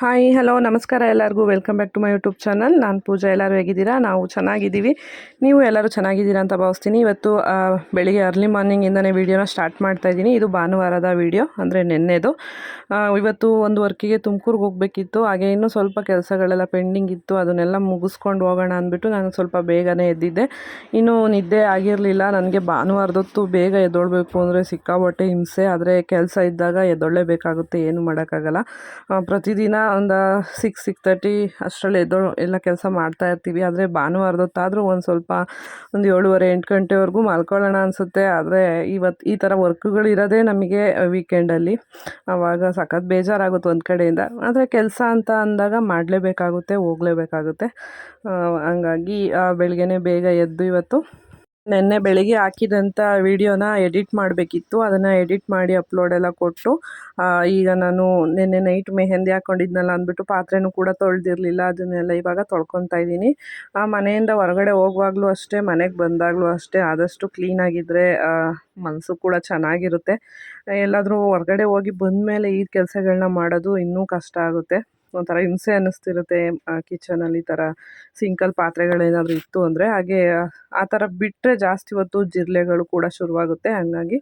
Hi hello ನಮಸ್ಕಾರ ಎಲ್ಲರಿಗೂ. Welcome back to my YouTube channel ನಾನು ಪೂಜಾ. ಎಲ್ಲರೂ ಹೇಗಿದ್ದೀರಾ? ನಾವು ಚೆನ್ನಾಗಿದ್ದೀವಿ. ನೀವು ಎಲ್ಲರೂ ಚೆನ್ನಾಗಿದ್ದೀರಾ ಅಂತ ಭಾವಿಸ್ತೀನಿ. ಇವತ್ತು ಬೆಳಿಗ್ಗೆ ಅರ್ಲಿ ಮಾರ್ನಿಂಗಿಂದನೇ ವೀಡಿಯೋನ ಸ್ಟಾರ್ಟ್ ಮಾಡ್ತಾ ಇದ್ದೀನಿ. ಇದು ಭಾನುವಾರದ ವೀಡಿಯೋ ಅಂದರೆ ನೆನ್ನೆದು. ಇವತ್ತು ಒಂದು ವರ್ಕಿಗೆ ತುಮಕೂರಿಗೆ ಹೋಗಬೇಕಿತ್ತು. ಹಾಗೆ ಇನ್ನೂ ಸ್ವಲ್ಪ ಕೆಲಸಗಳೆಲ್ಲ ಪೆಂಡಿಂಗ್ ಇತ್ತು. ಅದನ್ನೆಲ್ಲ ಮುಗಿಸ್ಕೊಂಡು ಹೋಗೋಣ ಅಂದ್ಬಿಟ್ಟು ನಾನು ಸ್ವಲ್ಪ ಬೇಗನೆ ಎದ್ದಿದ್ದೆ. ಇನ್ನೂ ನಿದ್ದೆ ಆಗಿರಲಿಲ್ಲ. ನನಗೆ ಭಾನುವಾರದೊತ್ತು ಬೇಗ ಎದ್ದೊಳ್ಬೇಕು ಅಂದರೆ ಸಿಕ್ಕಾಬಟ್ಟೆ ಹಿಂಸೆ. ಆದರೆ ಕೆಲಸ ಇದ್ದಾಗ ಎದ್ದೊಳ್ಳೇಬೇಕಾಗುತ್ತೆ. ಏನು ಮಾಡೋಕ್ಕಾಗಲ್ಲ. ಪ್ರತಿದಿನ ಒಂದು ಸಿಕ್ಸ್ ಸಿಕ್ಸ್ ತರ್ಟಿ ಅಷ್ಟರಲ್ಲಿ ಎದ್ದೋ ಎಲ್ಲ ಕೆಲಸ ಮಾಡ್ತಾ ಇರ್ತೀವಿ. ಆದರೆ ಭಾನುವಾರದೊತ್ತಾದರೂ ಒಂದು ಸ್ವಲ್ಪ ಒಂದು ಏಳುವರೆ, ಎಂಟು ಗಂಟೆವರೆಗೂ ಮಲ್ಕೊಳ್ಳೋಣ ಅನಿಸುತ್ತೆ. ಆದರೆ ಇವತ್ತು ಈ ಥರ ವರ್ಕ್ಗಳು ಇರೋದೇ ನಮಗೆ ವೀಕೆಂಡಲ್ಲಿ ಆವಾಗ ಸಖತ್ ಬೇಜಾರಾಗುತ್ತೆ ಒಂದು ಕಡೆಯಿಂದ. ಆದರೆ ಕೆಲಸ ಅಂತ ಅಂದಾಗ ಮಾಡಲೇಬೇಕಾಗುತ್ತೆ, ಹೋಗಲೇಬೇಕಾಗುತ್ತೆ. ಹಂಗಾಗಿ ಬೆಳಗ್ಗೆನೇ ಬೇಗ ಎದ್ದು ಇವತ್ತು ನೆನ್ನೆ ಬೆಳಿಗ್ಗೆ ಹಾಕಿದಂಥ ವಿಡಿಯೋನ ಎಡಿಟ್ ಮಾಡಬೇಕಿತ್ತು. ಅದನ್ನು ಎಡಿಟ್ ಮಾಡಿ ಅಪ್ಲೋಡ್ ಎಲ್ಲ ಕೊಟ್ಟು ಈಗ ನಾನು ನಿನ್ನೆ ನೈಟ್ ಮೆಹೆಂದಿ ಹಾಕ್ಕೊಂಡಿದ್ನಲ್ಲ ಅಂದ್ಬಿಟ್ಟು ಪಾತ್ರೆನೂ ಕೂಡ ತೊಳೆದಿರಲಿಲ್ಲ. ಅದನ್ನೆಲ್ಲ ಇವಾಗ ತೊಳ್ಕೊತಾ ಇದ್ದೀನಿ. ಆ, ಮನೆಯಿಂದ ಹೊರಗಡೆ ಹೋಗುವಾಗಲೂ ಅಷ್ಟೇ, ಮನೆಗೆ ಬಂದಾಗಲೂ ಅಷ್ಟೇ ಆದಷ್ಟು ಕ್ಲೀನಾಗಿದ್ದರೆ ಮನಸ್ಸು ಕೂಡ ಚೆನ್ನಾಗಿರುತ್ತೆ. ಎಲ್ಲಾದರೂ ಹೊರಗಡೆ ಹೋಗಿ ಬಂದ ಮೇಲೆ ಈ ಕೆಲಸಗಳನ್ನ ಮಾಡೋದು ಇನ್ನೂ ಕಷ್ಟ ಆಗುತ್ತೆ. ಒಂಥರ ಹಿಂಸೆ ಅನ್ನಿಸ್ತಿರುತ್ತೆ ಕಿಚನಲ್ಲಿ ಈ ಥರ ಸಿಂಕಲ್ ಪಾತ್ರೆಗಳೇನಾದರೂ ಇತ್ತು ಅಂದರೆ ಹಾಗೆ, ಆ ಥರ ಬಿಟ್ಟರೆ ಜಾಸ್ತಿ ಹೊತ್ತು ಜಿರಳೆಗಳು ಕೂಡ ಶುರುವಾಗುತ್ತೆ. ಹಾಗಾಗಿ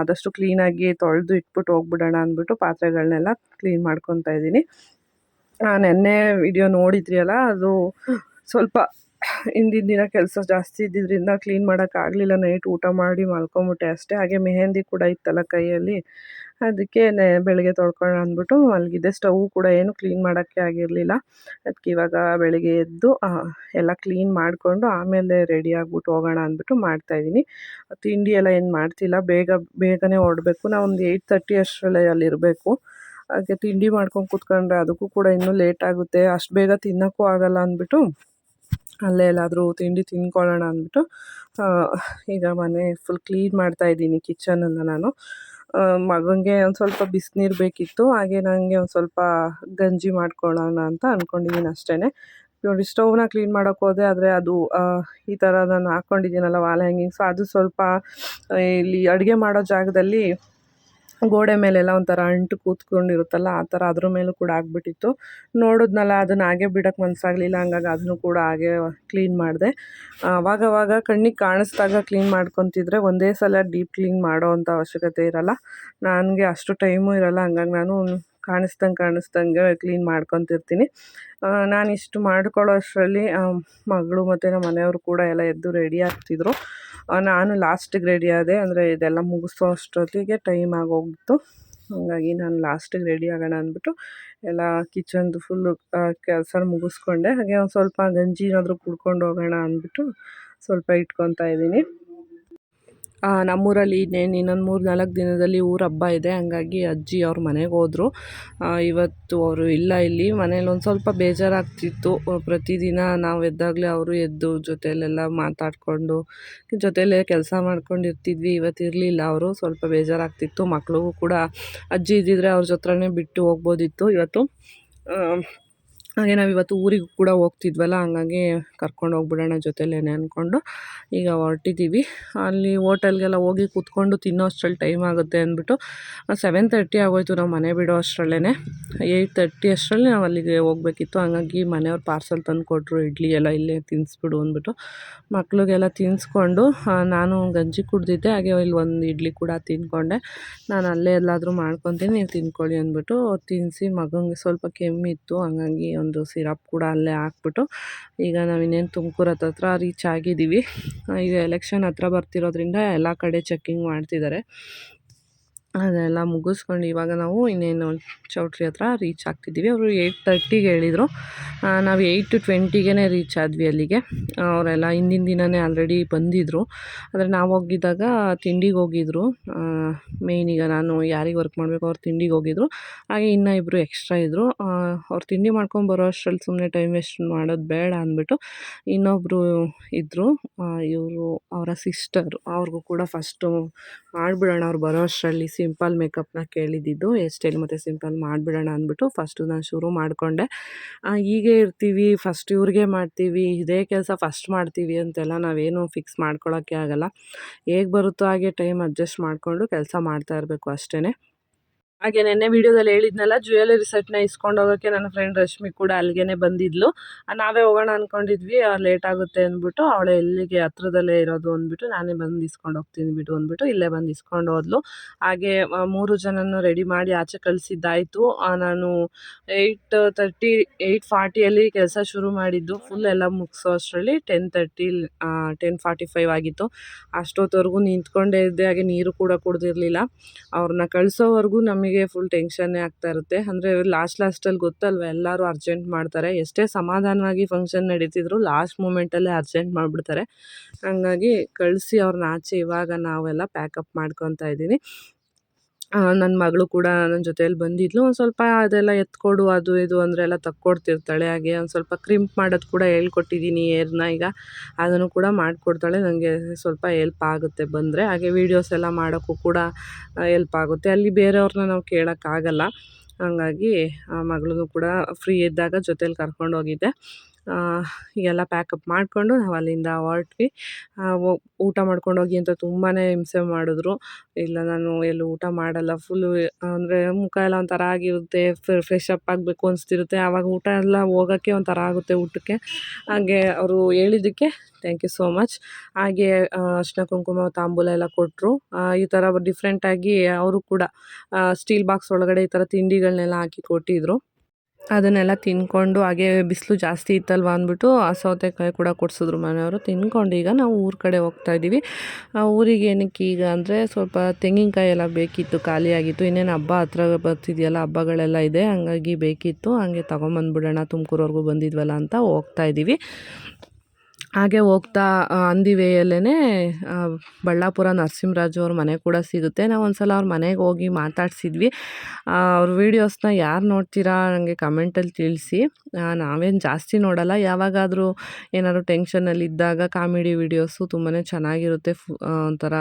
ಆದಷ್ಟು ಕ್ಲೀನಾಗಿ ತೊಳೆದು ಇಟ್ಬಿಟ್ಟು ಹೋಗ್ಬಿಡೋಣ ಅಂದ್ಬಿಟ್ಟು ಪಾತ್ರೆಗಳನ್ನೆಲ್ಲ ಕ್ಲೀನ್ ಮಾಡ್ಕೊತಾ ಇದ್ದೀನಿ. ನೆನ್ನೆ ವಿಡಿಯೋ ನೋಡಿದ್ರಿ ಅಲ್ಲ, ಅದು ಸ್ವಲ್ಪ ಹಿಂದಿನ ದಿನ ಕೆಲಸ ಜಾಸ್ತಿ ಇದ್ದಿದ್ದರಿಂದ ಕ್ಲೀನ್ ಮಾಡೋಕ್ಕಾಗಲಿಲ್ಲ ನೈಟ್ ಊಟ ಮಾಡಿ ಮಲ್ಕೊಂಬಿಟ್ಟೆ ಅಷ್ಟೇ. ಹಾಗೆ ಮೆಹೆಂದಿ ಕೂಡ ಇತ್ತಲ್ಲ ಕೈಯಲ್ಲಿ. ಅದಕ್ಕೆ ಬೆಳಗ್ಗೆ ತೊಳ್ಕೊಳ್ಳೋಣ ಅಂದ್ಬಿಟ್ಟು ಮಲಗಿದ್ದೆ. ಸ್ಟವ್ ಕೂಡ ಏನು ಕ್ಲೀನ್ ಮಾಡೋಕ್ಕೆ ಆಗಿರಲಿಲ್ಲ. ಅದಕ್ಕೆ ಇವಾಗ ಬೆಳಗ್ಗೆ ಎದ್ದು ಎಲ್ಲ ಕ್ಲೀನ್ ಮಾಡಿಕೊಂಡು ಆಮೇಲೆ ರೆಡಿ ಆಗಿಬಿಟ್ಟು ಹೋಗೋಣ ಅಂದ್ಬಿಟ್ಟು ಮಾಡ್ತಾಯಿದ್ದೀನಿ ತಿಂಡಿ ಎಲ್ಲ ಏನು ಮಾಡ್ತಿಲ್ಲ. ಬೇಗ, ಬೇಗನೆ ಹೊರಡಬೇಕು ನಾವು ಒಂದು ಏಯ್ಟ್ ತರ್ಟಿ ಅಷ್ಟರಲ್ಲೇ ಅಲ್ಲಿರಬೇಕು. ಹಾಗೆ ತಿಂಡಿ ಮಾಡ್ಕೊಂಡು ಕೂತ್ಕೊಂಡ್ರೆ ಅದಕ್ಕೂ ಕೂಡ ಇನ್ನೂ ಲೇಟ್ ಆಗುತ್ತೆ. ಅಷ್ಟು ಬೇಗ ತಿನ್ನೋಕ್ಕೂ ಆಗಲ್ಲ ಅಂದ್ಬಿಟ್ಟು ಅಲ್ಲೇ ಎಲ್ಲಾದರೂ ತಿಂಡಿ ತಿನ್ಕೊಳ್ಳೋಣ ಅಂದ್ಬಿಟ್ಟು ಈಗ ಮನೆ ಫುಲ್ ಕ್ಲೀನ್ ಮಾಡ್ತಾ ಇದ್ದೀನಿ ಕಿಚನನ್ನು ನಾನು. ಮಗನಿಗೆ ಒಂದು ಸ್ವಲ್ಪ ಬಿಸಿನೀರು ಬೇಕಿತ್ತು, ಹಾಗೆ ನನಗೆ ಒಂದು ಸ್ವಲ್ಪ ಗಂಜಿ ಮಾಡ್ಕೊಳ್ಳೋಣ ಅಂತ ಅಂದ್ಕೊಂಡಿದ್ದೀನಿ ಅಷ್ಟೇ ನೋಡಿ ಸ್ಟೌವ್ನ ಕ್ಲೀನ್ ಮಾಡೋಕ್ಕೆ ಹೋದೆ, ಆದರೆ ಅದು ಈ ಥರ ನಾನು ಹಾಕ್ಕೊಂಡಿದ್ದೀನಲ್ಲ ವಾಲ್ ಹ್ಯಾಂಗಿಂಗ್ ಸೊ ಅದು ಸ್ವಲ್ಪ ಇಲ್ಲಿ ಅಡುಗೆ ಮಾಡೋ ಜಾಗದಲ್ಲಿ ಗೋಡೆ ಮೇಲೆಲ್ಲ ಒಂಥರ ಅಂಟು ಕೂತ್ಕೊಂಡಿರುತ್ತಲ್ಲ, ಆ ಥರ ಅದ್ರ ಮೇಲೂ ಕೂಡ ಆಗಿಬಿಟ್ಟಿತ್ತು. ನೋಡಿದ್ನಲ್ಲ, ಅದನ್ನು ಹಾಗೆ ಬಿಡೋಕ್ಕೆ ಮನಸ್ಸಾಗಲಿಲ್ಲ ಹಂಗಾಗಿ ಅದನ್ನು ಕೂಡ ಹಾಗೆ ಕ್ಲೀನ್ ಮಾಡಿದೆ. ಅವಾಗವಾಗ ಕಣ್ಣಿಗೆ ಕಾಣಿಸ್ದಾಗ ಕ್ಲೀನ್ ಮಾಡ್ಕೊತಿದ್ರೆ ಒಂದೇ ಸಲ ಡೀಪ್ ಕ್ಲೀನ್ ಮಾಡೋ ಅಂಥ ಅವಶ್ಯಕತೆ ಇರಲ್ಲ. ನನಗೆ ಅಷ್ಟು ಟೈಮು ಇರಲ್ಲ, ಹಂಗಾಗಿ ನಾನು ಕಾಣಿಸ್ದಂಗೆ ಕಾಣಿಸ್ದಂಗೆ ಕ್ಲೀನ್ ಮಾಡ್ಕೊತಿರ್ತೀನಿ. ನಾನು ಇಷ್ಟು ಮಾಡ್ಕೊಳ್ಳೋ ಅಷ್ಟರಲ್ಲಿ ಮಗಳು ಮತ್ತು ನಮ್ಮ ಮನೆಯವರು ಕೂಡ ಎಲ್ಲ ಎದ್ದು ರೆಡಿ ಆಗ್ತಿದ್ರು. ನಾನು ಲಾಸ್ಟಿಗೆ ರೆಡಿ ಆದೆ, ಅಂದರೆ ಇದೆಲ್ಲ ಮುಗಿಸೋ ಅಷ್ಟೊತ್ತಿಗೆ ಟೈಮ್ ಆಗೋಗಿತ್ತು ಹಾಗಾಗಿ ನಾನು ಲಾಸ್ಟಿಗೆ ರೆಡಿ ಆಗೋಣ ಅಂದ್ಬಿಟ್ಟು ಎಲ್ಲ ಕಿಚನ್ದು ಫುಲ್ಲು ಕೆಲಸ ಮುಗಿಸ್ಕೊಂಡೆ. ಹಾಗೆ ಒಂದು ಸ್ವಲ್ಪ ಗಂಜಿ ಏನಾದರೂ ಕುಡ್ಕೊಂಡು ಹೋಗೋಣ ಅಂದ್ಬಿಟ್ಟು ಸ್ವಲ್ಪ ಇಟ್ಕೊತಾ ಇದ್ದೀನಿ. ನಮ್ಮೂರಲ್ಲಿ ಇನ್ನೇನು ಇನ್ನೊಂದು ಮೂರು ನಾಲ್ಕು ದಿನದಲ್ಲಿ ಊರ ಹಬ್ಬ ಇದೆ. ಹಂಗಾಗಿ ಅಜ್ಜಿ ಅವ್ರ ಮನೆಗೆ ಹೋದ್ರು. ಇವತ್ತು ಅವರು ಇಲ್ಲ ಇಲ್ಲಿ. ಮನೇಲಿ ಒಂದು ಸ್ವಲ್ಪ ಬೇಜಾರಾಗ್ತಿತ್ತು. ಪ್ರತಿದಿನ ನಾವು ಎದ್ದಾಗಲೇ ಅವರು ಎದ್ದು ಜೊತೆಯಲ್ಲೆಲ್ಲ ಮಾತಾಡಿಕೊಂಡು, ಜೊತೆಯಲ್ಲೇ ಕೆಲಸ ಮಾಡ್ಕೊಂಡು ಇರ್ತಿದ್ವಿ ಇವತ್ತು ಇರಲಿಲ್ಲ ಅವರು. ಸ್ವಲ್ಪ ಬೇಜಾರಾಗ್ತಿತ್ತು. ಮಕ್ಳಿಗೂ ಕೂಡ ಅಜ್ಜಿ ಇದ್ದಿದ್ರೆ ಅವ್ರ ಜೊತೆನೇ ಬಿಟ್ಟು ಹೋಗ್ಬೋದಿತ್ತು. ಇವತ್ತು ಹಾಗೆ ನಾವು ಇವತ್ತು ಊರಿಗೆ ಕೂಡ ಹೋಗ್ತಿದ್ವಲ್ಲ, ಹಂಗಾಗಿ ಕರ್ಕೊಂಡು ಹೋಗ್ಬಿಡೋಣ ಜೊತೆಲೇ ಅಂದ್ಕೊಂಡು ಈಗ ಹೊರಟಿದ್ದೀವಿ. ಅಲ್ಲಿ ಹೋಟೆಲ್ಗೆಲ್ಲ ಹೋಗಿ ಕೂತ್ಕೊಂಡು ತಿನ್ನೋ ಅಷ್ಟ್ರಲ್ಲಿ ಟೈಮ್ ಆಗುತ್ತೆ ಅಂದ್ಬಿಟ್ಟು ಸೆವೆನ್ ತರ್ಟಿ ಆಗೋಯ್ತು ನಾವು ಮನೆ ಬಿಡೋ ಅಷ್ಟರಲ್ಲೇ ಏಯ್ಟ್ ತರ್ಟಿ ಅಷ್ಟರಲ್ಲಿ ನಾವು ಅಲ್ಲಿಗೆ ಹೋಗ್ಬೇಕಿತ್ತು, ಹಂಗಾಗಿ ಮನೆಯವ್ರು ಪಾರ್ಸಲ್ ತಂದು ಕೊಟ್ಟರು ಇಡ್ಲಿ ಎಲ್ಲ ಇಲ್ಲೇ ತಿನ್ನಿಸ್ಬಿಡು ಅಂದ್ಬಿಟ್ಟು ಮಕ್ಳಿಗೆಲ್ಲ ತಿನ್ನಿಸ್ಕೊಂಡು ನಾನು ಗಂಜಿ ಕುಡ್ದಿದ್ದೆ, ಹಾಗೆ ಇಲ್ಲಿ ಒಂದು ಇಡ್ಲಿ ಕೂಡ ತಿಂದ್ಕೊಂಡೆ ನಾನು ಅಲ್ಲೇ ಎಲ್ಲಾದರೂ ಮಾಡ್ಕೊತೀನಿ, ನೀವು ತಿನ್ಕೊಳ್ಳಿ ಅಂದ್ಬಿಟ್ಟು ತಿನ್ನಿಸಿ ಮಗನಿಗೆ ಸ್ವಲ್ಪ ಕೆಮ್ಮಿತ್ತು ಹಂಗಾಗಿ ಒಂದು ಸಿರಪ್ ಕೂಡ ಅಲ್ಲೇ ಹಾಕ್ಬಿಟ್ಟು ಈಗ ನಾವು ಇನ್ನೇನು ತುಮಕೂರು ಹತ್ರ ರೀಚ್ ಆಗಿದ್ದೀವಿ. ಈಗ ಎಲೆಕ್ಷನ್ ಹತ್ರ ಬರ್ತಿರೋದ್ರಿಂದ ಎಲ್ಲ ಕಡೆ ಚೆಕ್ಕಿಂಗ್ ಮಾಡ್ತಿದ್ದಾರೆ. ಅದೆಲ್ಲ ಮುಗಿಸ್ಕೊಂಡು ಇವಾಗ ನಾವು ಇನ್ನೇನು ಚೌಟ್ರಿ ಹತ್ರ ರೀಚ್ ಆಗ್ತಿದ್ದೀವಿ. ಅವರು ಏಯ್ಟ್ ತರ್ಟಿಗೆ ಹೇಳಿದರು. ನಾವು ಏಯ್ಟ್ ಟು ಟ್ವೆಂಟಿಗೇ ರೀಚ್ ಆದ್ವಿ ಅಲ್ಲಿಗೆ. ಅವರೆಲ್ಲ ಹಿಂದಿನ ದಿನವೇ ಆಲ್ರೆಡಿ ಬಂದಿದ್ದರು ಆದರೆ ನಾವು ಹೋಗಿದ್ದಾಗ ತಿಂಡಿಗೆ ಹೋಗಿದ್ರು. ಮೇಯ್ನ್ ಈಗ ನಾನು ಯಾರಿಗೆ ವರ್ಕ್ ಮಾಡಬೇಕು ಅವ್ರು ತಿಂಡಿಗೆ ಹೋಗಿದ್ರು. ಹಾಗೆ ಇನ್ನೂ ಇಬ್ಬರು ಎಕ್ಸ್ಟ್ರಾ ಇದ್ದರು ಅವ್ರು ತಿಂಡಿ ಮಾಡ್ಕೊಂಡು ಬರೋ ಅಷ್ಟರಲ್ಲಿ ಸುಮ್ಮನೆ ಟೈಮ್ ವೇಸ್ಟ್ ಮಾಡೋದು ಬೇಡ ಅಂದ್ಬಿಟ್ಟು ಇನ್ನೊಬ್ಬರು ಇದ್ದರು ಇವರು ಅವರ ಸಿಸ್ಟರು ಅವ್ರಿಗೂ ಕೂಡ ಫಸ್ಟು ಮಾಡಿಬಿಡೋಣ, ಅವ್ರು ಬರೋ ಅಷ್ಟರಲ್ಲಿ. ಸಿಂಪಲ್ ಮೇಕಪ್ನ ಕೇಳಿದ್ದಿದ್ದು ಹೇರ್ ಸ್ಟೈಲ್ ಮತ್ತು ಸಿಂಪಲ್ ಮಾಡಿಬಿಡೋಣ ಅಂದ್ಬಿಟ್ಟು ಫಸ್ಟು ನಾನು ಶುರು ಮಾಡಿಕೊಂಡೆ. ಹೀಗೆ ಇರ್ತೀವಿ ಫಸ್ಟ್ ಇವ್ರಿಗೆ ಮಾಡ್ತೀವಿ, ಇದೇ ಕೆಲಸ ಫಸ್ಟ್ ಮಾಡ್ತೀವಿ ಅಂತೆಲ್ಲ ನಾವೇನು ಫಿಕ್ಸ್ ಮಾಡ್ಕೊಳ್ಳೋಕ್ಕೆ ಆಗಲ್ಲ. ಹೇಗೆ ಬರುತ್ತೋ ಹಾಗೆ ಟೈಮ್ ಅಡ್ಜಸ್ಟ್ ಮಾಡಿಕೊಂಡು ಕೆಲಸ ಮಾಡ್ತಾ ಇರಬೇಕು ಅಷ್ಟೇ ಹಾಗೆ ನೆನ್ನೆ ವಿಡಿಯೋದಲ್ಲಿ ಹೇಳಿದ್ನಲ್ಲ, ಜ್ಯುವೆಲರಿ ಸೆಟ್ನ ಇಸ್ಕೊಂಡು ಹೋಗೋಕ್ಕೆ ನನ್ನ ಫ್ರೆಂಡ್ ರಶ್ಮಿ ಕೂಡ ಅಲ್ಲಿಗೆ ಬಂದಿದ್ಲು. ನಾವೇ ಹೋಗೋಣ ಅಂದ್ಕೊಂಡಿದ್ವಿ ಲೇಟ್ ಆಗುತ್ತೆ ಅಂದ್ಬಿಟ್ಟು ಅವಳು ಎಲ್ಲಿಗೆ ಹತ್ರದಲ್ಲೇ ಇರೋದು ಅಂದ್ಬಿಟ್ಟು ನಾನೇ ಬಂದು ಇಸ್ಕೊಂಡು ಹೋಗ್ತೀನಿ ಬಿಡು ಅಂದ್ಬಿಟ್ಟು ಇಲ್ಲೇ ಬಂದು ಇಸ್ಕೊಂಡು ಹೋದ್ಲು. ಹಾಗೆ ಮೂರು ಜನನು ರೆಡಿ ಮಾಡಿ ಆಚೆ ಕಳಿಸಿದ್ದಾಯಿತು. ನಾನು ಏಯ್ಟ್ ತರ್ಟಿ ಏಯ್ಟ್ ಫಾರ್ಟಿಯಲ್ಲಿ ಕೆಲಸ ಶುರು ಮಾಡಿದ್ದು. ಫುಲ್ ಎಲ್ಲ ಮುಗಿಸೋ ಅಷ್ಟರಲ್ಲಿ ten thirty ten forty five ಆಗಿತ್ತು. ಅಷ್ಟೊತ್ತವರೆಗೂ ನಿಂತ್ಕೊಂಡೇ ಇದ್ದೆ, ಹಾಗೆ ನೀರು ಕೂಡ ಕುಡ್ದಿರಲಿಲ್ಲ. ಅವ್ರನ್ನ ಕಳಿಸೋವರೆಗೂ ನಮಗೆ ಫುಲ್ ಟೆನ್ಷನ್ನೇ ಆಗ್ತಾ ಇರುತ್ತೆ. ಅಂದರೆ ಲಾಸ್ಟ್ ಲಾಸ್ಟಲ್ಲಿ ಗೊತ್ತಲ್ವ, ಎಲ್ಲರೂ ಅರ್ಜೆಂಟ್ ಮಾಡ್ತಾರೆ. ಎಷ್ಟೇ ಸಮಾಧಾನವಾಗಿ ಫಂಕ್ಷನ್ ನಡೀತಿದ್ರು ಲಾಸ್ಟ್ ಮೂಮೆಂಟಲ್ಲೇ ಅರ್ಜೆಂಟ್ ಮಾಡಿಬಿಡ್ತಾರೆ. ಹಂಗಾಗಿ ಕಳಿಸಿ ಅವ್ರನ್ನ ಆಚೆ ಇವಾಗ ನಾವೆಲ್ಲ ಪ್ಯಾಕಪ್ ಮಾಡ್ಕೊತಾ ಇದ್ದೀನಿ. ನನ್ನ ಮಗಳು ಕೂಡ ನನ್ನ ಜೊತೆಯಲ್ಲಿ ಬಂದಿದ್ಲು. ಒಂದು ಸ್ವಲ್ಪ ಅದೆಲ್ಲ ಎತ್ಕೊಡು ಅದು ಇದು ಅಂದರೆ ಎಲ್ಲ ತಕ್ಕೊಡ್ತಿರ್ತಾಳೆ. ಹಾಗೆ ಒಂದು ಸ್ವಲ್ಪ ಕ್ರಿಂಪ್ ಮಾಡೋದು ಕೂಡ ಹೇಳ್ಕೊಟ್ಟಿದ್ದೀನಿ ಏರ್ನ ಈಗ. ಅದನ್ನು ಕೂಡ ಮಾಡಿಕೊಡ್ತಾಳೆ. ನನಗೆ ಸ್ವಲ್ಪ ಎಲ್ಪ್ ಆಗುತ್ತೆ ಬಂದರೆ. ಹಾಗೆ ವೀಡಿಯೋಸ್ ಎಲ್ಲ ಮಾಡೋಕ್ಕೂ ಕೂಡ ಎಲ್ಪ್ ಆಗುತ್ತೆ. ಅಲ್ಲಿ ಬೇರೆಯವ್ರನ್ನ ನಾವು ಕೇಳೋಕ್ಕಾಗಲ್ಲ. ಹಾಗಾಗಿ ಆ ಮಗಳನ್ನೂ ಕೂಡ ಫ್ರೀ ಇದ್ದಾಗ ಜೊತೇಲಿ ಕರ್ಕೊಂಡು ಹೋಗಿದ್ದೆ. ಆ, ಹೀಗೆಲ್ಲ ಪ್ಯಾಕಪ್ ಮಾಡಿಕೊಂಡು ನಾವು ಅಲ್ಲಿಂದ ಹೊರಟ್ವಿ. ಊಟ ಮಾಡ್ಕೊಂಡು ಹೋಗಿ ಅಂತ ತುಂಬಾ ಹಿಂಸೆ ಮಾಡಿದ್ರು. ಇಲ್ಲ, ನಾನು ಎಲ್ಲೂ ಊಟ ಮಾಡಲ್ಲ. ಫುಲ್ಲು ಅಂದರೆ ಮುಖ ಎಲ್ಲ ಒಂಥರ ಆಗಿರುತ್ತೆ. ಫ್ರೆಶ್ ಅಪ್ ಆಗಬೇಕು ಅನಿಸ್ತಿರುತ್ತೆ. ಆವಾಗ ಊಟ ಎಲ್ಲ ಹೋಗೋಕ್ಕೆ ಒಂಥರ ಆಗುತ್ತೆ ಊಟಕ್ಕೆ. ಹಾಗೆ ಅವರು ಹೇಳಿದ್ದಕ್ಕೆ ಥ್ಯಾಂಕ್ ಯು ಸೋ ಮಚ್ ಹಾಗೆ ಅರಿಶಿನ ಕುಂಕುಮ, ತಾಂಬೂಲ ಎಲ್ಲ ಕೊಟ್ಟರು ಈ ಥರ ಡಿಫ್ರೆಂಟಾಗಿ ಅವರು ಕೂಡ ಸ್ಟೀಲ್ ಬಾಕ್ಸ್ ಒಳಗಡೆ ಈ ಥರ ತಿಂಡಿಗಳನ್ನೆಲ್ಲ ಹಾಕಿ ಕೊಟ್ಟಿದ್ರು. ಅದನ್ನೆಲ್ಲ ತಿನ್ಕೊಂಡು ಹಾಗೆ ಬಿಸಿಲು ಜಾಸ್ತಿ ಇತ್ತಲ್ವ ಅಂದ್ಬಿಟ್ಟು ಆ ಸೌತೆಕಾಯಿ ಕೂಡ ಕೊಡಿಸಿದ್ರು ಮನೆಯವರು. ತಿನ್ಕೊಂಡು ಈಗ ನಾವು ಊರ ಕಡೆ ಹೋಗ್ತಾ ಇದ್ದೀವಿ. ಆ ಊರಿಗೆ ಏನಕ್ಕೆ ಈಗ ಅಂದರೆ ಸ್ವಲ್ಪ ತೆಂಗಿನಕಾಯಿ ಎಲ್ಲ ಬೇಕಿತ್ತು ಖಾಲಿಯಾಗಿತ್ತು ಇನ್ನೇನು ಹಬ್ಬ ಹತ್ರ ಬರ್ತಿದೆಯಲ್ಲ, ಹಬ್ಬಗಳೆಲ್ಲ ಇದೆ. ಹಾಗಾಗಿ ಬೇಕಿತ್ತು. ಹಾಗೆ ತೊಗೊಂಬಂದ್ಬಿಡೋಣ, ತುಮಕೂರವರೆಗೂ ಬಂದಿದ್ವಲ್ಲ ಅಂತ ಹೋಗ್ತಾ ಇದ್ದೀವಿ. ಹಾಗೆ ಹೋಗ್ತಾ ಅಂದಿವೆಯಲ್ಲೇ ಬಳ್ಳಾಪುರ ನರಸಿಂಹರಾಜು ಅವ್ರ ಮನೆ ಕೂಡ ಸಿಗುತ್ತೆ. ನಾವು ಒಂದು ಸಲ ಅವ್ರ ಮನೆಗೆ ಹೋಗಿ ಮಾತಾಡಿಸಿದ್ವಿ. ಅವ್ರ ವೀಡಿಯೋಸ್ನ ಯಾರು ನೋಡ್ತೀರಾ ನನಗೆ ಕಮೆಂಟಲ್ಲಿ ತಿಳಿಸಿ. ನಾವೇನು ಜಾಸ್ತಿ ನೋಡಲ್ಲ. ಯಾವಾಗಾದರೂ ಏನಾದ್ರು ಟೆನ್ಷನಲ್ಲಿದ್ದಾಗ ಕಾಮಿಡಿ ವೀಡಿಯೋಸು ತುಂಬಾ ಚೆನ್ನಾಗಿರುತ್ತೆ. ಫು ಒಂಥರ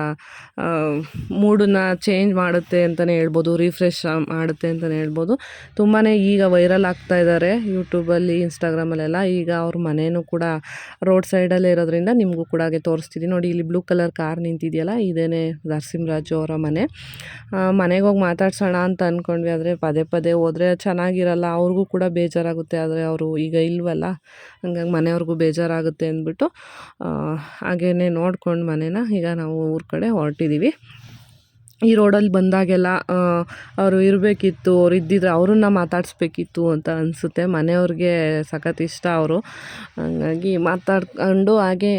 ಮೂಡನ್ನು ಚೇಂಜ್ ಮಾಡುತ್ತೆ ಅಂತಲೇ ಹೇಳ್ಬೋದು, ರಿಫ್ರೆಶ್ ಮಾಡುತ್ತೆ ಅಂತಲೇ ಹೇಳ್ಬೋದು. ತುಂಬಾ ಈಗ ವೈರಲ್ ಆಗ್ತಾ ಇದ್ದಾರೆ ಯೂಟ್ಯೂಬಲ್ಲಿ, ಇನ್ಸ್ಟಾಗ್ರಾಮಲ್ಲೆಲ್ಲ. ಈಗ ಅವ್ರ ಮನೆಯೂ ಕೂಡ ರೋಡ್ ಸೈಡಲ್ಲೇ ಇರೋದ್ರಿಂದ ನಿಮಗೂ ಕೂಡ ಹಾಗೆ ತೋರಿಸ್ತೀನಿ. ನೋಡಿ, ಇಲ್ಲಿ ಬ್ಲೂ ಕಲರ್ ಕಾರ್ ನಿಂತಿದೆಯಲ್ಲ ಇದೇ ನರಸಿಂಹರಾಜು ಅವರ ಮನೆ. ಮನೆಗೆ ಹೋಗಿ ಮಾತಾಡ್ಸೋಣ ಅಂತ ಅಂದ್ಕೊಂಡ್ವಿ ಆದರೆ ಪದೇ ಪದೇ ಹೋದರೆ ಚೆನ್ನಾಗಿರಲ್ಲ, ಅವ್ರಿಗೂ ಕೂಡ ಬೇಜಾರಾಗುತ್ತೆ, ಆದರೆ ಅವರು ಈಗ ಇಲ್ವಲ್ಲ, ಹಂಗಾಗಿ ಮನೆಯವ್ರಿಗೂ ಬೇಜಾರಾಗುತ್ತೆ ಅಂದ್ಬಿಟ್ಟು ಹಾಗೇ ನೋಡ್ಕೊಂಡು ಮನೇನ ಈಗ ನಾವು ಊರ ಕಡೆ ಹೊರಟಿದ್ದೀವಿ ಈ ರೋಡಲ್ಲಿ ಬಂದಾಗೆಲ್ಲ ಅವರು ಇರಬೇಕಿತ್ತು, ಅವ್ರು ಇದ್ದಿದ್ರೆ ಅವ್ರನ್ನ ಮಾತಾಡಿಸ್ಬೇಕಿತ್ತು ಅಂತ ಅನಿಸುತ್ತೆ. ಮನೆಯವ್ರಿಗೆ ಸಖತ್ ಇಷ್ಟ ಅವರು. ಹಂಗಾಗಿ ಮಾತಾಡ್ಕೊಂಡು ಹಾಗೆ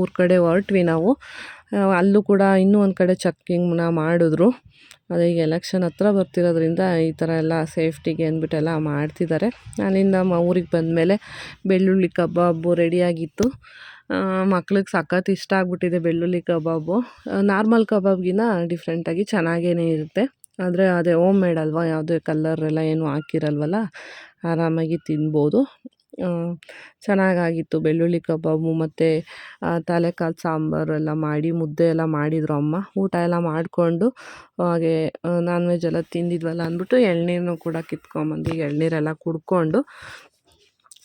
ಊರ ಕಡೆ ಹೊರಟ್ವಿ ನಾವು. ಅಲ್ಲೂ ಕೂಡ ಇನ್ನೂ ಒಂದು ಕಡೆ ಚೆಕ್ಕಿಂಗ್ನ ಮಾಡಿದ್ರು. ಅದೇ ಈಗ ಎಲೆಕ್ಷನ್ ಹತ್ರ ಬರ್ತಿರೋದ್ರಿಂದ ಈ ಥರ ಎಲ್ಲ ಸೇಫ್ಟಿಗೆ ಅಂದ್ಬಿಟ್ಟೆಲ್ಲ ಮಾಡ್ತಿದ್ದಾರೆ. ಅಲ್ಲಿಂದ ಮ ಊರಿಗೆ ಬಂದಮೇಲೆ ಬೆಳ್ಳುಳ್ಳಿ ಕಬಾಬು ರೆಡಿಯಾಗಿತ್ತು ಮಕ್ಳಿಗೆ ಸಖತ್ ಇಷ್ಟ ಆಗಿಬಿಟ್ಟಿದೆ ಬೆಳ್ಳುಳ್ಳಿ ಕಬಾಬು. ನಾರ್ಮಲ್ ಕಬಾಬ್ಗಿನ ಡಿಫ್ರೆಂಟಾಗಿ ಚೆನ್ನಾಗೇ ಇರುತ್ತೆ. ಆದರೆ ಅದೇ ಓಮ್ ಮೇಡ್ ಅಲ್ವಾ, ಯಾವುದೇ ಕಲ್ಲರ್ ಎಲ್ಲ ಏನೂ ಹಾಕಿರಲ್ವಲ್ಲ, ಆರಾಮಾಗಿ ತಿನ್ಬೋದು. ಚೆನ್ನಾಗಾಗಿತ್ತು ಬೆಳ್ಳುಳ್ಳಿ ಕಬಾಬು ಮತ್ತು ತಲೆಕಾಲು ಸಾಂಬಾರು ಎಲ್ಲ ಮಾಡಿ, ಮುದ್ದೆ ಎಲ್ಲ ಮಾಡಿದರು ಅಮ್ಮ. ಊಟ ಎಲ್ಲ ಮಾಡಿಕೊಂಡು, ಹಾಗೆ ನಾನ್ ವೆಜ್ ಎಲ್ಲ ತಿಂದಿದ್ವಲ್ಲ ಅಂದ್ಬಿಟ್ಟು ಎಳ್ನೀರನ್ನು ಕೂಡ ಕಿತ್ಕೊಂಬಂದು ಎಳ್ನೀರೆಲ್ಲ ಕುಡ್ಕೊಂಡು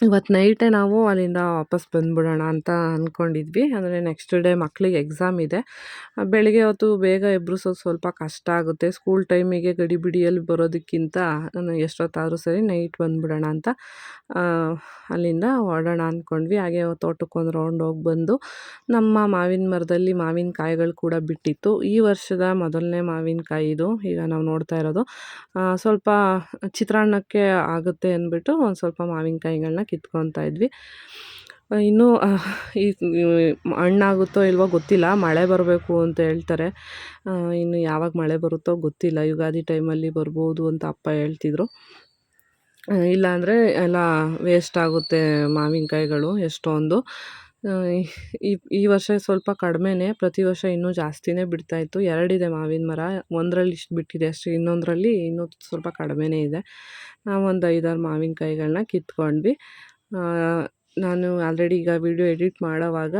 ಇವತ್ತು ನೈಟೇ ನಾವು ಅಲ್ಲಿಂದ ವಾಪಸ್ ಬಂದ್ಬಿಡೋಣ ಅಂತ ಅಂದ್ಕೊಂಡಿದ್ವಿ ಅಂದರೆ ನೆಕ್ಸ್ಟ್ ಡೇ ಮಕ್ಕಳಿಗೆ ಎಕ್ಸಾಮ್ ಇದೆ. ಬೆಳಗ್ಗೆ ಹೊತ್ತು ಬೇಗ ಎಬ್ರಿಸೋದು ಸ್ವಲ್ಪ ಕಷ್ಟ ಆಗುತ್ತೆ. ಸ್ಕೂಲ್ ಟೈಮಿಗೆ ಗಡಿಬಿಡಿಯಲ್ಲಿ ಬರೋದಕ್ಕಿಂತ ನಾನು ಎಷ್ಟೊತ್ತಾದರೂ ಸರಿ ನೈಟ್ ಬಂದ್ಬಿಡೋಣ ಅಂತ ಅಲ್ಲಿಂದ ಹೊರಡೋಣ ಅಂದ್ಕೊಂಡ್ವಿ ಹಾಗೆ ತೋಟಕ್ಕೊಂದು ರೌಂಡ್ ಹೋಗಿ ಬಂದು ನಮ್ಮ ಮಾವಿನ ಮರದಲ್ಲಿ ಮಾವಿನಕಾಯಿಗಳು ಕೂಡ ಬಿಟ್ಟಿತ್ತು. ಈ ವರ್ಷದ ಮೊದಲನೇ ಮಾವಿನಕಾಯಿ ಇದು. ಈಗ ನಾವು ನೋಡ್ತಾ ಇರೋದು. ಸ್ವಲ್ಪ ಚಿತ್ರಾನ್ನಕ್ಕೆ ಆಗುತ್ತೆ ಅಂದ್ಬಿಟ್ಟು ಒಂದು ಸ್ವಲ್ಪ ಮಾವಿನಕಾಯಿಗಳನ್ನ ಕಿತ್ಕೊತಾ ಇದ್ವಿ. ಇನ್ನೂ ಈ ಹಣ್ಣಾಗುತ್ತೋ ಇಲ್ವೋ ಗೊತ್ತಿಲ್ಲ. ಮಳೆ ಬರಬೇಕು ಅಂತ ಹೇಳ್ತಾರೆ. ಇನ್ನು ಯಾವಾಗ ಮಳೆ ಬರುತ್ತೋ ಗೊತ್ತಿಲ್ಲ. ಯುಗಾದಿ ಟೈಮಲ್ಲಿ ಬರ್ಬೋದು ಅಂತ ಅಪ್ಪ ಹೇಳ್ತಿದ್ರು. ಇಲ್ಲಾಂದರೆ ಎಲ್ಲ ವೇಸ್ಟ್ ಆಗುತ್ತೆ ಮಾವಿನಕಾಯಿಗಳು ಎಷ್ಟೊಂದು. ಈ ಈ ವರ್ಷ ಸ್ವಲ್ಪ ಕಡಿಮೆನೇ, ಪ್ರತಿ ವರ್ಷ ಇನ್ನೂ ಜಾಸ್ತಿನೇ ಬಿಡ್ತಾಯಿತ್ತು ಎರಡಿದೆ ಮಾವಿನ ಮರ, ಒಂದರಲ್ಲಿ ಇಷ್ಟು ಬಿಟ್ಟಿದೆ ಅಷ್ಟೇ. ಇನ್ನೊಂದರಲ್ಲಿ ಇನ್ನೂ ಸ್ವಲ್ಪ ಕಡಿಮೆನೇ ಇದೆ. ನಾವೊಂದು ಐದಾರು ಮಾವಿನಕಾಯಿಗಳನ್ನ ಕಿತ್ಕೊಂಡ್ವಿ. ನಾನು ಆಲ್ರೆಡಿ ಈಗ ವಿಡಿಯೋ ಎಡಿಟ್ ಮಾಡೋವಾಗ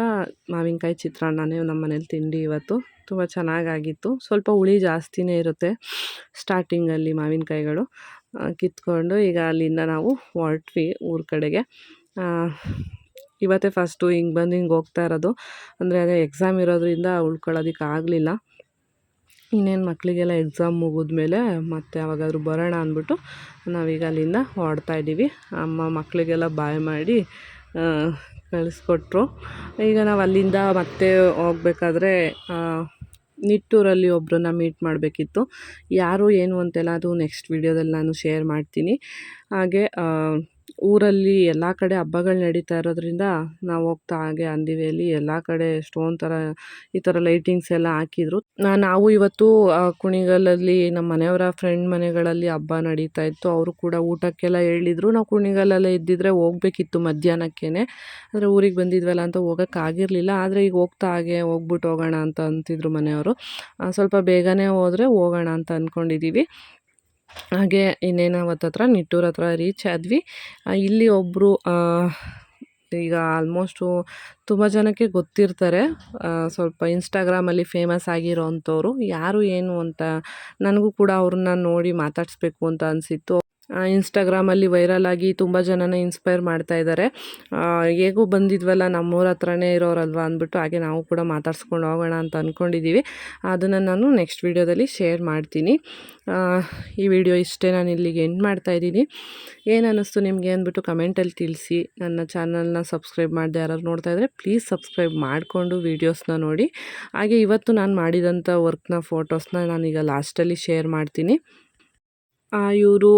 ಮಾವಿನಕಾಯಿ ಚಿತ್ರಾನ್ನನೇ ನಮ್ಮ ಮನೇಲಿ ತಿಂಡಿ ಇವತ್ತು. ತುಂಬ ಚೆನ್ನಾಗಾಗಿತ್ತು. ಸ್ವಲ್ಪ ಹುಳಿ ಜಾಸ್ತಿನೇ ಇರುತ್ತೆ ಸ್ಟಾರ್ಟಿಂಗಲ್ಲಿ ಮಾವಿನಕಾಯಿಗಳು ಕಿತ್ಕೊಂಡು ಈಗ ಅಲ್ಲಿಂದ ನಾವು ಹೊರಟ್ವಿ ಊರ ಕಡೆಗೆ. ಇವತ್ತೇ ಫಸ್ಟು ಹಿಂಗೆ ಬಂದು ಹಿಂಗೆ ಹೋಗ್ತಾ ಇರೋದು. ಅಂದರೆ ಅದೇ ಎಕ್ಸಾಮ್ ಇರೋದ್ರಿಂದ ಉಳ್ಕೊಳ್ಳೋದಕ್ಕೆ ಆಗಲಿಲ್ಲ. ಇನ್ನೇನು ಮಕ್ಕಳಿಗೆಲ್ಲ ಎಕ್ಸಾಮ್ ಮುಗಿದ್ಮೇಲೆ ಮತ್ತೆ ಯಾವಾಗಾದ್ರೂ ಬರೋಣ ಅಂದ್ಬಿಟ್ಟು ನಾವೀಗ ಅಲ್ಲಿಂದ ಹೊಡ್ತಾ ಇದ್ದೀವಿ. ಅಮ್ಮ ಮಕ್ಕಳಿಗೆಲ್ಲ ಬಾಯ್ ಮಾಡಿ ಕಳಿಸ್ಕೊಟ್ರು. ಈಗ ನಾವು ಅಲ್ಲಿಂದ ಮತ್ತೆ ಹೋಗ್ಬೇಕಾದ್ರೆ ನಿಟ್ಟೂರಲ್ಲಿ ಒಬ್ಬರನ್ನ ಮೀಟ್ ಮಾಡಬೇಕಿತ್ತು. ಯಾರು ಏನು ಅಂತೆಲ್ಲ ಅದು ನೆಕ್ಸ್ಟ್ ವೀಡಿಯೋದಲ್ಲಿ ನಾನು ಶೇರ್ ಮಾಡ್ತೀನಿ. ಹಾಗೆ ಊರಲ್ಲಿ ಎಲ್ಲ ಕಡೆ ಹಬ್ಬಗಳು ನಡೀತಾ ಇರೋದ್ರಿಂದ ನಾವು ಹೋಗ್ತಾ ಹಾಗೆ ಅಂದಿವೆಯಲ್ಲಿ ಎಲ್ಲ ಕಡೆ ಸ್ಟೋನ್ ಥರ ಈ ಥರ ಲೈಟಿಂಗ್ಸ್ ಎಲ್ಲ ಹಾಕಿದ್ರು. ನಾವು ಇವತ್ತು ಕುಣಿಗಲಲ್ಲಿ ನಮ್ಮ ಮನೆಯವರ ಫ್ರೆಂಡ್ ಮನೆಗಳಲ್ಲಿ ಹಬ್ಬ ನಡೀತಾ ಇತ್ತು. ಅವರು ಕೂಡ ಊಟಕ್ಕೆಲ್ಲ ಹೇಳಿದ್ರು. ನಾವು ಕುಣಿಗಲಲ್ಲೇ ಇದ್ದಿದ್ರೆ ಹೋಗ್ಬೇಕಿತ್ತು ಮಧ್ಯಾಹ್ನಕ್ಕೇ ಅಂದರೆ ಊರಿಗೆ ಬಂದಿದ್ವಲ್ಲ ಅಂತ ಹೋಗೋಕ್ಕಾಗಿರಲಿಲ್ಲ ಆದರೆ ಈಗ ಹೋಗ್ತಾ ಹಾಗೆ ಹೋಗ್ಬಿಟ್ಟು ಹೋಗೋಣ ಅಂತ ಅಂತಿದ್ರು ಮನೆಯವರು. ಸ್ವಲ್ಪ ಬೇಗನೆ ಹೋದರೆ ಹೋಗೋಣ ಅಂತ ಅಂದ್ಕೊಂಡಿದ್ದೀವಿ ಹಾಗೆ ಇನ್ನೇನು ಅವತ್ತು ಹತ್ರ ನಿಟ್ಟೂರ್ ಹತ್ರ ರೀಚ್ ಆದ್ವಿ. ಇಲ್ಲಿ ಒಬ್ಬರು ಈಗ ಆಲ್ಮೋಸ್ಟು ತುಂಬ ಜನಕ್ಕೆ ಗೊತ್ತಿರ್ತಾರೆ. ಸ್ವಲ್ಪ ಇನ್ಸ್ಟಾಗ್ರಾಮಲ್ಲಿ ಫೇಮಸ್ ಆಗಿರೋ ಅಂಥವ್ರು ಯಾರು ಏನು ಅಂತ ನನಗೂ ಕೂಡ ಅವ್ರನ್ನ ನೋಡಿ ಮಾತಾಡಿಸ್ಬೇಕು ಅಂತ ಅನಿಸಿತ್ತು. ಇನ್ಸ್ಟಾಗ್ರಾಮಲ್ಲಿ ವೈರಲ್ ಆಗಿ ತುಂಬ ಜನನ ಇನ್ಸ್ಪೈರ್ ಮಾಡ್ತಾ ಇದ್ದಾರೆ ಹೇಗೂ ಬಂದಿದ್ವಲ್ಲ, ನಮ್ಮೂರ ಹತ್ರನೇ ಇರೋರಲ್ವ ಅಂದ್ಬಿಟ್ಟು ಹಾಗೆ ನಾವು ಕೂಡ ಮಾತಾಡ್ಸ್ಕೊಂಡು ಹೋಗೋಣ ಅಂತ ಅಂದ್ಕೊಂಡಿದ್ದೀವಿ ಅದನ್ನು ನಾನು ನೆಕ್ಸ್ಟ್ ವೀಡಿಯೋದಲ್ಲಿ ಶೇರ್ ಮಾಡ್ತೀನಿ. ಈ ವಿಡಿಯೋ ಇಷ್ಟೇ ನಾನು ಇಲ್ಲಿಗೆ ಎಂಡ್ ಮಾಡ್ತಾ ಇದ್ದೀನಿ. ಏನು ಅನ್ನಿಸ್ತು ನಿಮಗೆ ಅಂದ್ಬಿಟ್ಟು ಕಮೆಂಟಲ್ಲಿ ತಿಳಿಸಿ. ನನ್ನ ಚಾನಲ್ನ ಸಬ್ಸ್ಕ್ರೈಬ್ ಮಾಡದೆ ಯಾರಾದ್ರು ನೋಡ್ತಾ ಇದ್ದರೆ ಪ್ಲೀಸ್ ಸಬ್ಸ್ಕ್ರೈಬ್ ಮಾಡಿಕೊಂಡು ವೀಡಿಯೋಸ್ನ ನೋಡಿ. ಹಾಗೆ ಇವತ್ತು ನಾನು ಮಾಡಿದಂಥ ವರ್ಕ್ನ ಫೋಟೋಸ್ನ ನಾನೀಗ ಲಾಸ್ಟಲ್ಲಿ ಶೇರ್ ಮಾಡ್ತೀನಿ. ಇವರು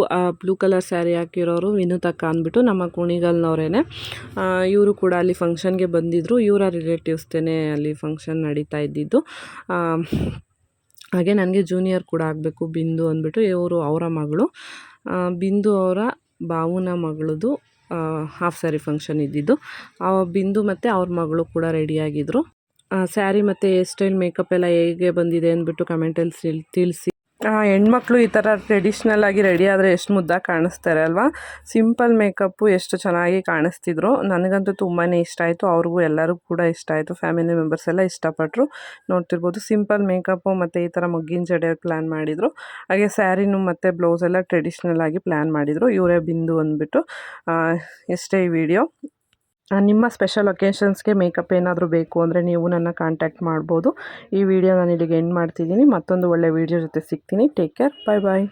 ಬ್ಲೂ ಕಲರ್ ಸ್ಯಾರಿ ಹಾಕಿರೋರು ವಿನುತಕ್ಕ ಅಂದ್ಬಿಟ್ಟು ನಮ್ಮ ಕುಣಿಗಲ್ನವರೇನೆ. ಇವರು ಕೂಡ ಅಲ್ಲಿ ಫಂಕ್ಷನ್ಗೆ ಬಂದಿದ್ದರು ಇವರ ರಿಲೇಟಿವ್ಸ್ತೇನೆ ಅಲ್ಲಿ ಫಂಕ್ಷನ್ ನಡೀತಾ ಇದ್ದಿದ್ದು. ಹಾಗೆ ನನಗೆ ಜೂನಿಯರ್ ಕೂಡ ಆಗಬೇಕು, ಬಿಂದು ಅಂದ್ಬಿಟ್ಟು ಇವರು ಅವರ ಮಗಳು. ಬಿಂದು ಅವರ ಬಾವುನ ಮಗಳದು ಹಾಫ್ ಸ್ಯಾರಿ ಫಂಕ್ಷನ್ ಇದ್ದಿದ್ದು. ಬಿಂದು ಮತ್ತು ಅವ್ರ ಮಗಳು ಕೂಡ ರೆಡಿಯಾಗಿದ್ದರು ಸ್ಯಾರಿ ಮತ್ತು ಹೇರ್ ಸ್ಟೈಲ್ ಮೇಕಪ್ ಎಲ್ಲ ಹೇಗೆ ಬಂದಿದೆ ಅಂದ್ಬಿಟ್ಟು ಕಮೆಂಟಲ್ಲಿ ತಿಳಿಸಿ. ಹೆಣ್ಮಕ್ಳು ಈ ಥರ ಟ್ರೆಡಿಷ್ನಲ್ ಆಗಿ ರೆಡಿ ಆದರೆ ಎಷ್ಟು ಮುದ್ದಾಗಿ ಕಾಣಿಸ್ತಾರೆ ಅಲ್ವಾ? ಸಿಂಪಲ್ ಮೇಕಪ್ಪು ಎಷ್ಟು ಚೆನ್ನಾಗಿ ಕಾಣಿಸ್ತಿದ್ರು. ನನಗಂತೂ ತುಂಬಾ ಇಷ್ಟ ಆಯಿತು. ಅವ್ರಿಗೂ ಎಲ್ಲರಿಗೂ ಕೂಡ ಇಷ್ಟ ಆಯಿತು. ಫ್ಯಾಮಿಲಿ ಮೆಂಬರ್ಸ್ ಎಲ್ಲ ಇಷ್ಟಪಟ್ಟರು ನೋಡ್ತಿರ್ಬೋದು. ಸಿಂಪಲ್ ಮೇಕಪ್ಪು ಮತ್ತು ಈ ಥರ ಮೊಗ್ಗಿನ ಜಡೆ ಪ್ಲ್ಯಾನ್ ಮಾಡಿದರು. ಹಾಗೆ ಸ್ಯಾರಿನೂ ಮತ್ತು ಬ್ಲೌಸ್ ಎಲ್ಲ ಟ್ರೆಡಿಷ್ನಲ್ ಆಗಿ ಪ್ಲ್ಯಾನ್ ಮಾಡಿದರು. ಇವರೇ ಬಿಂದು ಅಂದ್ಬಿಟ್ಟು ಎಷ್ಟೇ ಈ ವಿಡಿಯೋ ನಿಮ್ಮ ಸ್ಪೆಷಲ್ ಒಕೇಶನ್ಸ್ಗೆ ಮೇಕಪ್ ಏನಾದರೂ ಬೇಕು ಅಂದರೆ ನೀವು ನನ್ನ ಕಾಂಟ್ಯಾಕ್ಟ್ ಮಾಡ್ಬೋದು. ಈ ವಿಡಿಯೋ ನಾನು ಇಲ್ಲಿಗೆ ಎಂಡ್ ಮಾಡ್ತಿದ್ದೀನಿ. ಮತ್ತೊಂದು ಒಳ್ಳೆ ವಿಡಿಯೋ ಜೊತೆ ಸಿಗ್ತೀನಿ. ಟೇಕ್ ಕೇರ್ ಬಾಯ್ ಬಾಯ್